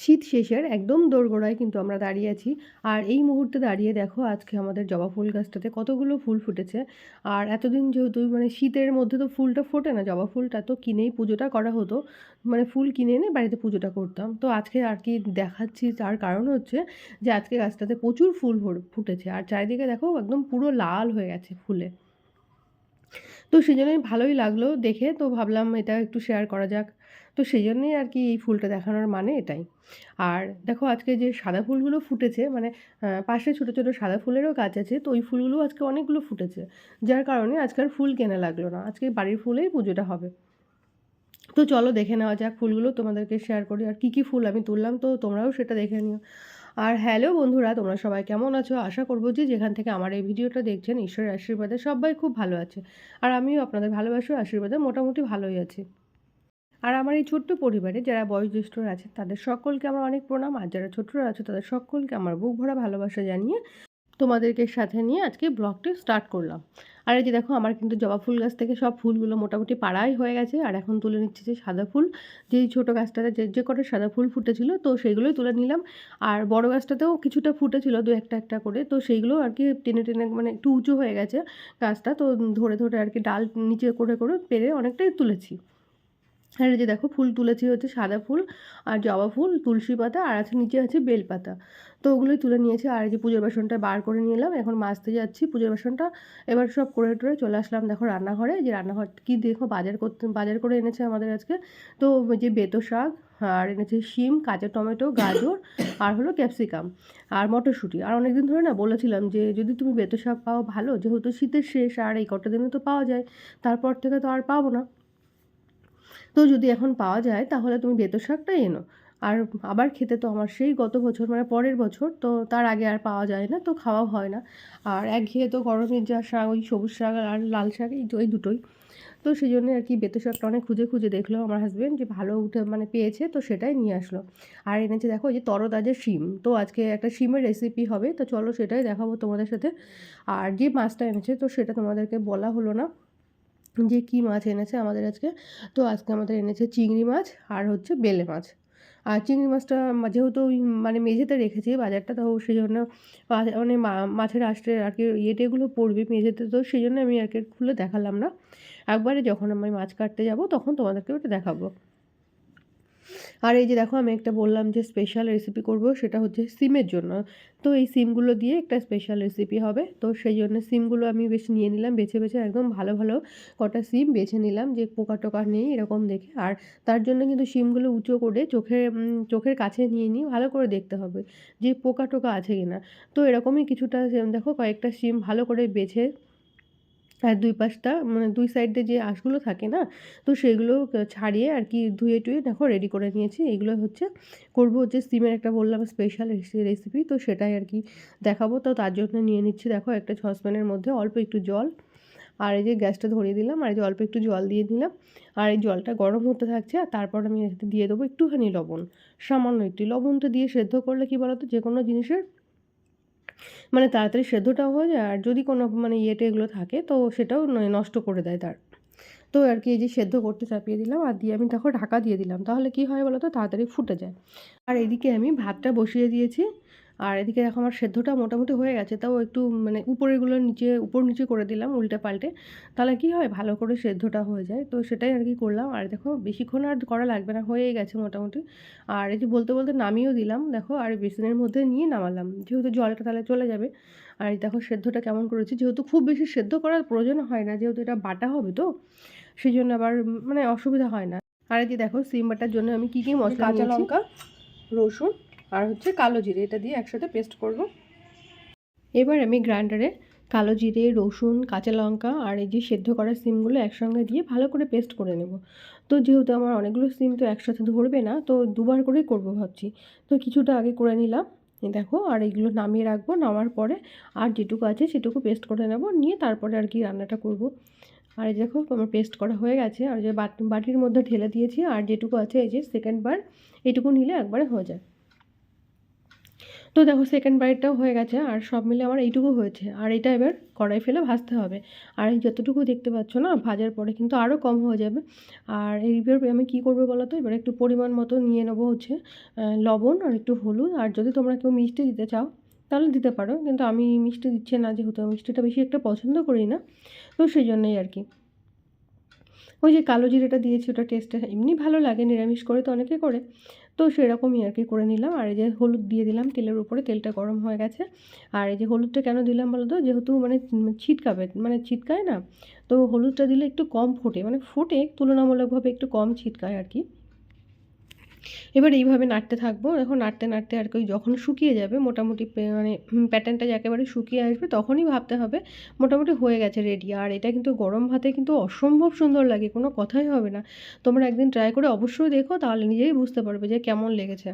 শীত শেষের একদম দোরগোড়ায় কিন্তু আমরা দাঁড়িয়ে আছি। আর এই মুহূর্তে দাঁড়িয়ে দেখো আজকে আমাদের জবা ফুল গাছটাতে কতগুলো ফুল ফুটেছে। আর এতদিন যেহেতু মানে শীতের মধ্যে তো ফুলটা ফোটে না, জবা ফুলটা তো কিনেই পুজোটা করা হতো। মানে ফুল কিনে এনে বাড়িতে পুজোটা করতাম। তো আজকে আর কি দেখাচ্ছি তার কারণ হচ্ছে যে আজকে গাছটাতে প্রচুর ফুল ফুটেছে। আর চারিদিকে দেখো একদম পুরো লাল হয়ে গেছে ফুলে। তো সেই জন্যই ভালোই লাগল দেখে। তো ভাবলাম এটা একটু শেয়ার করা যাক। তো সেই জন্যেই আর কি এই ফুলটা দেখানোর মানে এটাই। আর দেখো আজকে যে সাদা ফুলগুলো ফুটেছে মানে পাশে ছোটো ছোটো সাদা ফুলেরও গাছ আছে, তো ওই ফুলগুলো আজকে অনেকগুলো ফুটেছে। যার কারণে আজকে আর ফুল কেনা লাগল না, আজকে বাড়ির ফুলেই পুজোটা হবে। তো চলো দেখে নেওয়া যাক ফুলগুলো, তোমাদেরকে শেয়ার করি আর কী কী ফুল আমি তুললাম, তো তোমরাও সেটা দেখে নিও। আর হ্যালো বন্ধুরা, তোমরা সবাই কেমন আছো? আশা করব যে যেখান থেকে আমার এই ভিডিওটা দেখছেন, ঈশ্বরের আশীর্বাদে সবাই খুব ভালো আছে। আর আমিও আপনাদের ভালোবাসার আশীর্বাদে মোটামুটি ভালোই আছি। আর আমার এই ছোট্ট পরিবারে যারা বয়োজ্যেষ্ঠরা আছে, তাদের সকলকে আমার অনেক প্রণাম। আর যারা ছোটরা আছে, তাদের সকলকে আমার বুক ভরা ভালোবাসা জানিয়ে তোমাদেরকে সাথে নিয়ে আজকে ব্লগটি স্টার্ট করলাম। আর এই যে দেখো, আমার কিন্তু জবা ফুল গাছ থেকে সব ফুলগুলো মোটামুটি পাড়াই হয়ে গেছে। আর এখন তুলে নিচ্ছি যে সাদা ফুল। যেই ছোটো গাছটাতে যে যে কটা সাদা ফুল ফুটেছিল, তো সেইগুলোই তুলে নিলাম। আর বড় গাছটাতেও কিছুটা ফুটেছিল, দু একটা একটা করে। তো সেইগুলো আর কি টেনে টেনে মানে একটু উঁচু হয়ে গেছে গাছটা। তো ধরে ধরে আর কি ডাল নিচে করে করে পেরে অনেকটাই তুলেছি। আর যে দেখো ফুল তুলেছি হচ্ছে সাদা ফুল আর জবা ফুল, তুলসী পাতা আর আছে নিচে আছে বেল পাতা। তো ওগুলোই তুলে নিয়েছি আর যে পুজোর বাসনটা বার করে নিলাম, এখন মাজতে যাচ্ছি পুজোর বাসনটা। এবার সব করে টরে চলে আসলাম দেখো রান্নাঘরে যে রান্নাঘর কি দেখো বাজার করতে, বাজার করে এনেছে আমাদের আজকে। তো যে বেতো শাক আর এনেছে শিম, কাঁচা টমেটো, গাজর আর হলো ক্যাপসিকাম আর মটরশুঁটি। আর অনেকদিন ধরে না বলেছিলাম যে যদি তুমি বেতো শাক পাও ভালো, যেহেতু শীতের শেষ আর এই কটা দিনে তো পাওয়া যায়, তারপর থেকে তো আর পাবো না। তো যদি এখন পাওয়া যায়, তাহলে তুমি বেতো শাকটাই এনো। আর আবার খেতে তো আমার সেই গত বছর মানে পরের বছর, তো তার আগে আর পাওয়া যায় না, তো খাওয়া হয় না। আর এক একঘেয়ে তো গরমের যা শাক, ওই সবুজ শাক আর লাল শাক, এই ওই দুটোই। তো সেই জন্য আর কি বেতো শাকটা অনেক খুঁজে খুঁজে দেখল আমার হাজব্যান্ড যে ভালো উঠে মানে পেয়েছে, তো সেটাই নিয়ে আসলো। আর এনেছে দেখো যে তরতাজা শিম, তো আজকে একটা শিমের রেসিপি হবে, তো চলো সেটাই দেখাবো তোমাদের সাথে। আর যে মাছটা এনেছে, তো সেটা তোমাদেরকে বলা হলো না। যে কী মাছ এনেছে আমাদের আজকে? তো আজকে আমাদের এনেছে চিংড়ি মাছ আর হচ্ছে বেলে মাছ। আর চিংড়ি মাছটা যেহেতু মানে মেঝেতে রেখেছি বাজারটা, তো সেই জন্য মানে মাছের আসতে আর কি ইয়েটেগুলো পড়বে মেঝেতে, তো সেই জন্য আমি আর কি খুলে দেখালাম না। একবারে যখন আমি মাছ কাটতে যাব, তখন তোমাদেরকে ওটা দেখাবো। আর এই যে দেখো, আমি একটা বললাম যে স্পেশাল রেসিপি করব, সেটা হচ্ছে সিমের জন্য। তো এই সিমগুলো দিয়ে একটা স্পেশাল রেসিপি হবে। তো সেই জন্য সিমগুলো আমি বেশ নিয়ে নিলাম, বেছে বেছে একদম ভালো ভালো কটা সিম বেছে নিলাম, যে পোকা টোকা নেই এরকম দেখে। আর তার জন্য কিন্তু সিমগুলো উঁচু করে চোখের চোখের কাছে নিয়ে নিই ভালো করে দেখতে হবে যে পোকা টোকা আছে কিনা। তো এরকমই কিছুটা, দেখো কয়েকটা সিম ভালো করে বেছে আর দুই পাশটা মানে দুই সাইডে যে আঁশগুলো থাকে না, তো সেগুলো ছাড়িয়ে আর কি ধুয়ে টুয়ে দেখো রেডি করে নিয়েছি। এগুলো হচ্ছে করব হচ্ছে সিমের একটা বললাম স্পেশাল রেসিপি তো সেটাই আর কি দেখাবো। তো তার জন্য নিয়ে নিচ্ছি দেখো একটা সসপ্যানের মধ্যে অল্প একটু জল। আর এই যে গ্যাসটা ধরিয়ে দিলাম, আর এই যে অল্প একটু জল দিয়ে দিলাম। আর এই জলটা গরম হতে থাকছে, আর তারপর আমি দিয়ে দেবো একটুখানি লবণ। সামান্য একটু। লবণটা দিয়ে সেদ্ধ করলে কি বলতো? যে কোনো জিনিসের মানে তাড়াতাড়ি সেদ্ধটাও হয়ে যায়, আর যদি কোনো মানে ইয়েতে এগুলো থাকে, তো সেটাও নষ্ট করে দেয় তার। তো আর কি এই যে সেদ্ধ করতে চাপিয়ে দিলাম, আর দিয়ে আমি তখন ঢাকা দিয়ে দিলাম। তাহলে কি হয় বলো তো তাড়াতাড়ি ফুটে যায়। আর এদিকে আমি ভাতটা বসিয়ে দিয়েছি। আর এদিকে দেখো আমার সেদ্ধটা মোটামুটি হয়ে গেছে তাও একটু মানে উপরেগুলো নিচে উপর নিচে করে দিলাম উল্টে পাল্টে। তাহলে কি হয়? ভালো করে সেদ্ধটা হয়ে যায়। তো সেটাই আর কি করলাম। আর দেখো বেশিক্ষণ আর করা লাগবে না হয়েই গেছে মোটামুটি। আর এই যে বলতে বলতে নামিয়েও দিলাম দেখো আর বেসিনের মধ্যে নিয়ে নামালাম। যেহেতু জলটা তাহলে চলে যাবে। আর এই দেখো সেদ্ধটা কেমন করেছি? যেহেতু খুব বেশি সেদ্ধ করার প্রয়োজন হয় না যেহেতু এটা বাটা হবে তো সেই জন্য আবার মানে অসুবিধা হয় না। আর এই যে দেখো সিম বাটার জন্য আমি কী কী মশলা কাঁচা লঙ্কা রসুন আর হচ্ছে কালো জিরে, এটা দিয়ে একসাথে পেস্ট করব। এবার আমি গ্রাইন্ডারে কালো জিরে, রসুন, কাঁচা লঙ্কা আর এই যে সেদ্ধ করা সিমগুলো একসঙ্গে দিয়ে ভালো করে পেস্ট করে নেব। তো যেহেতু আমার অনেকগুলো সিম তো একসাথে ধরবে না, তো দুবার করেই করব ভাবছি। তো কিছুটা আগে করে নিলাম। দেখো, আর এইগুলো নামিয়ে রাখব, নামার পরে আর যেটুকু আছে সেটুকু পেস্ট করে নেব, নিয়ে তারপরে আর কি রান্নাটা করব। আর এই দেখো, আমার পেস্ট করা হয়ে গেছে। আর যে বাটির মধ্যে ঢেলে দিয়েছি, আর যেটুকু আছে এই যে সেকেন্ড বার এইটুকু নিলে একবারে হয়ে যায়। তো দেখো সেকেন্ড বাইটটাও হয়ে গেছে, আর সব মিলে আমার এইটুকু হয়েছে। আর এটা এবার কড়াই ফেলে ভাজতে হবে। আর এই যতটুকু দেখতে পাচ্ছ না, ভাজার পরে কিন্তু আরও কম হয়ে যাবে। আর এইবার আমি কী করব বলো তো? এবার একটু পরিমাণ মতো নিয়ে নেব হচ্ছে লবণ আর একটু হলুদ। আর যদি তোমরা কেউ মিষ্টি দিতে চাও, তাহলে দিতে পারো। কিন্তু আমি মিষ্টি দিচ্ছি না, যেহেতু মিষ্টিটা বেশি একটা পছন্দ করি না। তো সেই জন্যই আর কি। ওই যে কালো জিরেটা দিয়েছি, ওটা টেস্টে এমনি ভালো লাগে, নিরামিষ করে তো অনেকে করে। তো সেরকমই আর কি করে নিলাম। আর এই যে হলুদ দিয়ে দিলাম তেলের উপরে, তেলটা গরম হয়ে গেছে। আর এই যে হলুদটা কেন দিলাম বলো তো যেহেতু মানে ছিটকাবে মানে ছিটকায় না? তো হলুদটা দিলে একটু কম ফোটে মানে ফোটে তুলনামূলকভাবে একটু কম ছিটকায় আর কি এবার এইভাবে নাড়তে থাকব। এখন নাড়তে নাড়তে আর কি যখন শুকিয়ে যাবে, মোটামুটি মানে প্যাটার্নটা একেবারে শুকিয়ে আসবে তখনই ভাবতে হবে, মোটামুটি হয়ে গেছে রেডি আর এটা কিন্তু গরম ভাতে কিন্তু অসম্ভব সুন্দর লাগে, কোনো কথাই হবে না। তোমরা একদিন ট্রাই করে অবশ্যই দেখো, তাহলে নিজেই বুঝতে পারবে যে কেমন লেগেছে।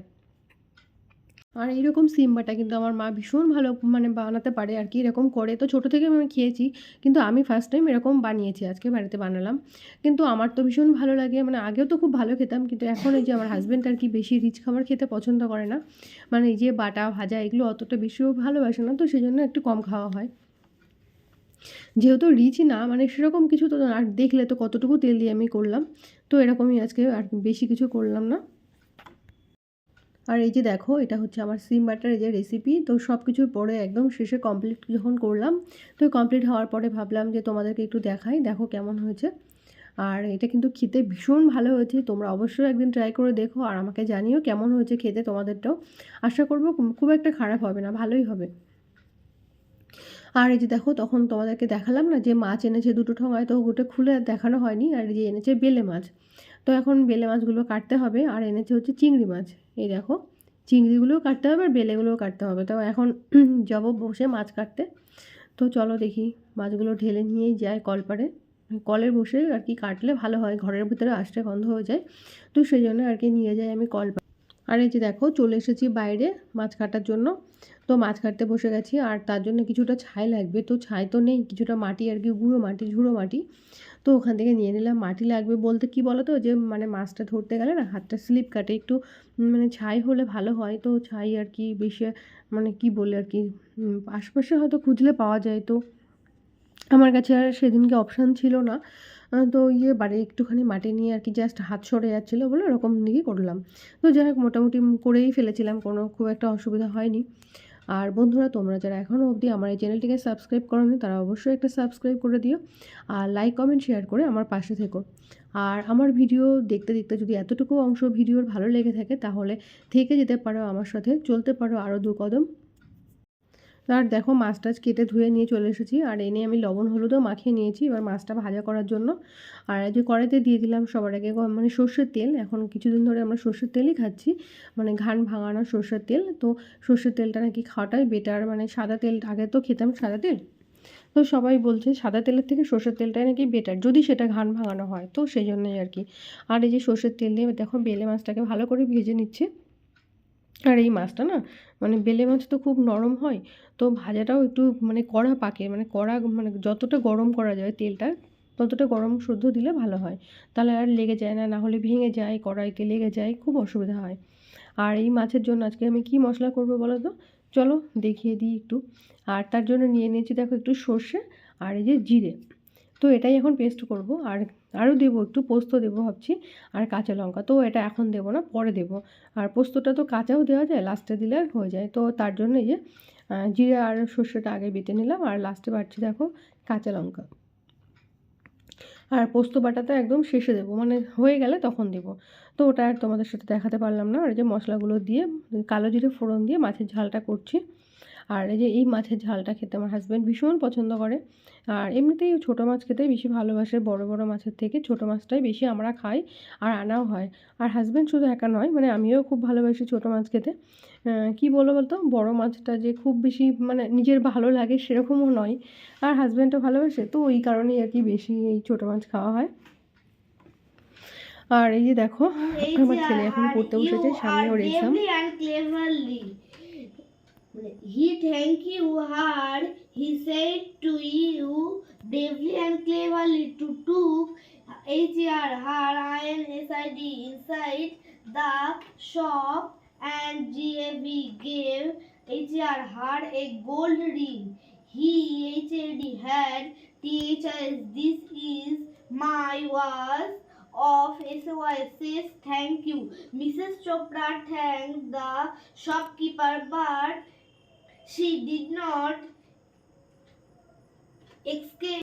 আর এইরকম সিম বাটা কিন্তু আমার মা ভীষণ ভালো মানে বানাতে পারে আর কি, এরকম করে। তো ছোটো থেকে আমি খেয়েছি, কিন্তু আমি ফার্স্ট টাইম এরকম বানিয়েছি, আজকে বাড়িতে বানালাম। কিন্তু আমার তো ভীষণ ভালো লাগে মানে আগেও তো খুব ভালো খেতাম, কিন্তু এখন এই যে আমার হাজব্যান্ড আর কি বেশি রিচ খাবার খেতে পছন্দ করে না। মানে এই যে বাটা, ভাজা এগুলো অতটা বেশিও ভালোবাসে না, তো সেই জন্য একটু কম খাওয়া হয়। যেহেতু রিচ না মানে সেরকম কিছু তো আর দেখলে তো কতটুকু তেল দিয়ে আমি করলাম, তো এরকমই আজকে আর বেশি কিছু করলাম না। আর এই যে দেখো, এটা হচ্ছে আমার সিম বাটার এই যে রেসিপি তো সব কিছুর পরে একদম শেষে কমপ্লিট যখন করলাম, তো কমপ্লিট হওয়ার পরে ভাবলাম যে তোমাদেরকে একটু দেখাই, দেখো কেমন হয়েছে। আর এটা কিন্তু খেতে ভীষণ ভালো হয়েছে, তোমরা অবশ্যই একদিন ট্রাই করে দেখো, আর আমাকে জানিও কেমন হয়েছে খেতে তোমাদেরটাও। আশা করব খুব একটা খারাপ হবে না, ভালোই হবে। আর এই যে দেখো, তখন তোমাদেরকে দেখালাম না যে মাছ এনেছে দুটো ঠোঙায়, তো ওটা খুলে দেখানো হয়নি, আর এই যে এনেছে বেলে মাছ। তো এখন বেলে মাছগুলো কাটতে হবে, আর এনেছে হচ্ছে চিংড়ি মাছ। এই দেখো, চিংড়িগুলোও কাটতে হবে আর বেলেগুলোও কাটতে হবে। তো এখন যাব বসে মাছ কাটতে। তো চলো দেখি, মাছগুলো ঢেলে নিয়েই যায় কলপারে কলের বসে আর কি কাটলে ভালো হয়, ঘরের ভিতরে আসতে গন্ধ হয়ে যায়। তো সেই জন্য আর কি নিয়ে যাই আমি কল আর এই যে দেখো, চলে এসেছি বাইরে মাছ কাটার জন্য। তো মাছ কাটতে বসে গেছি, আর তার জন্য কিছুটা ছাই লাগবে। তো ছাই তো নেই, কিছুটা মাটি আর কি, গুঁড়ো মাটি, ঝুড়ো মাটি। তো ওখান থেকে নিয়ে নিলাম। মাটি লাগবে বলতে কি বলো তো যে মানে মাছটা ধরতে গেলে না হাতটা স্লিপ কাটে। একটু মানে ছাই হলে ভালো হয়। তো ছাই আর কি বেশি মানে কি বলে আর কি? আশপাশে হয়তো খুঁজলে পাওয়া যায়। তো আমার কাছে আর সেদিনকে অপশান ছিল না। তো ইয়ে বাড়ি একটুখানি মাটি নিয়ে আর কি জাস্ট হাত সরে যাচ্ছিল বলে ওরকম দিকেই করলাম। তো যাই হোক, মোটামুটি করেই ফেলেছিলাম। কোনো খুব একটা অসুবিধা হয়নি। আর বন্ধুরা, তোমরা যারা এখনও অবধি আমার এই চ্যানেলটিকে সাবস্ক্রাইব করোনি, তারা অবশ্যই একটা সাবস্ক্রাইব করে দিও আর লাইক কমেন্ট শেয়ার করে আমার পাশে থেকো। আর আমার ভিডিও দেখতে দেখতে যদি এতটুকু অংশ ভিডিওর ভালো লেগে থাকে, তাহলে থেকে যেতে পারো আমার সাথে, চলতে পারো আরও দু কদম আর দেখো মাছ টাছ কেটে ধুয়ে নিয়ে চলে এসেছি। আর এনে আমি লবণ, হলুদও মাখিয়ে নিয়েছি এবার মাছটা ভাজা করার জন্য। আর যে কড়াইতে দিয়ে দিলাম সবার আগে মানে সর্ষের তেল। এখন কিছুদিন ধরে আমরা সর্ষের তেলই খাচ্ছি। মানে ঘান ভাঙানো সর্ষের তেল। তো সর্ষের তেলটা নাকি খাওয়াটাই বেটার মানে সাদা তেল, আগে তো খেতাম সাদা তেল। তো সবাই বলছে সাদা তেলের থেকে সর্ষের তেলটাই নাকি বেটার যদি সেটা ঘান ভাঙানো হয়, তো সেই জন্যই আর কি। আর এই যে সর্ষের তেল দিয়ে দেখো বেলে মাছটাকে ভালো করে ভেজে নিচ্ছে। আর এই মাছটা না মানে বেলে মাছ তো খুব নরম হয়, তো ভাজাটাও একটু মানে কড়া পাকে মানে কড়া মানে যতটা গরম করা যায় তেলটা, ততটা গরম শুদ্ধ দিলে ভালো হয়। তাহলে আর লেগে যায় না না হলে ভেঙে যায়, কড়াইতে লেগে যায়, খুব অসুবিধা হয়। আর এই মাছের জন্য আজকে আমি কি মশলা করব বলো তো? চলো দেখিয়ে দিই একটু। আর তার জন্য নিয়ে নিয়েছি দেখো একটু সর্ষে আর এই যে জিরে। তো এটাই এখন পেস্ট করব। আর আরও দেবো, একটু পোস্ত দেবো ভাবছি, আর কাঁচা লঙ্কা। তো এটা এখন দেবো না, পরে দেবো। আর পোস্তটা তো কাঁচাও দেওয়া যায় লাস্টে দিলে আর হয়ে যায়। তো তার জন্য এই যে জিরা আর সর্ষেটা আগে বেটে নিলাম, আর লাস্টে বাড়ছি দেখো কাঁচা লঙ্কা। আর পোস্ত বাটাটা একদম শেষে দেবো মানে হয়ে গেলে তখন দেবো। তো ওটা আর তোমাদের সাথে দেখাতে পারলাম না, আর যে মশলাগুলো দিয়ে, কালো জিরে ফোড়ন দিয়ে মাছের ঝালটা করছি। আর এই যে এই মাছের ঝালটা খেতে আমার হাজব্যান্ড ভীষণ পছন্দ করে। আর এমনিতেই ছোটো মাছ খেতে বেশি ভালোবাসে বড় বড় মাছের থেকে ছোটো মাছটাই বেশি আমরা খাই আর আনাও হয়। আর হাজব্যান্ড শুধু একা নয় মানে আমিও খুব ভালোবাসি ছোটো মাছ খেতে। কী বলো বলতো? বড় মাছটা যে খুব বেশি মানে নিজের ভালো লাগে সেরকমও নয়। আর হাজব্যান্ডও ভালোবাসে তো ওই কারণেই আর কি বেশি এই ছোটো মাছ খাওয়া হয়। আর এই যে দেখো আমার ছেলে এখন পড়তে বসেছে সামনে ওর exam. He thank you hard. He said to you bravely and cleverly to took her iron S I D inside the shop and G A V gave HR hard a gold ring. He HAD had THS. This is my was of SOS says thank you. Mrs. Chopra thanked the shopkeeper, but she did not escape.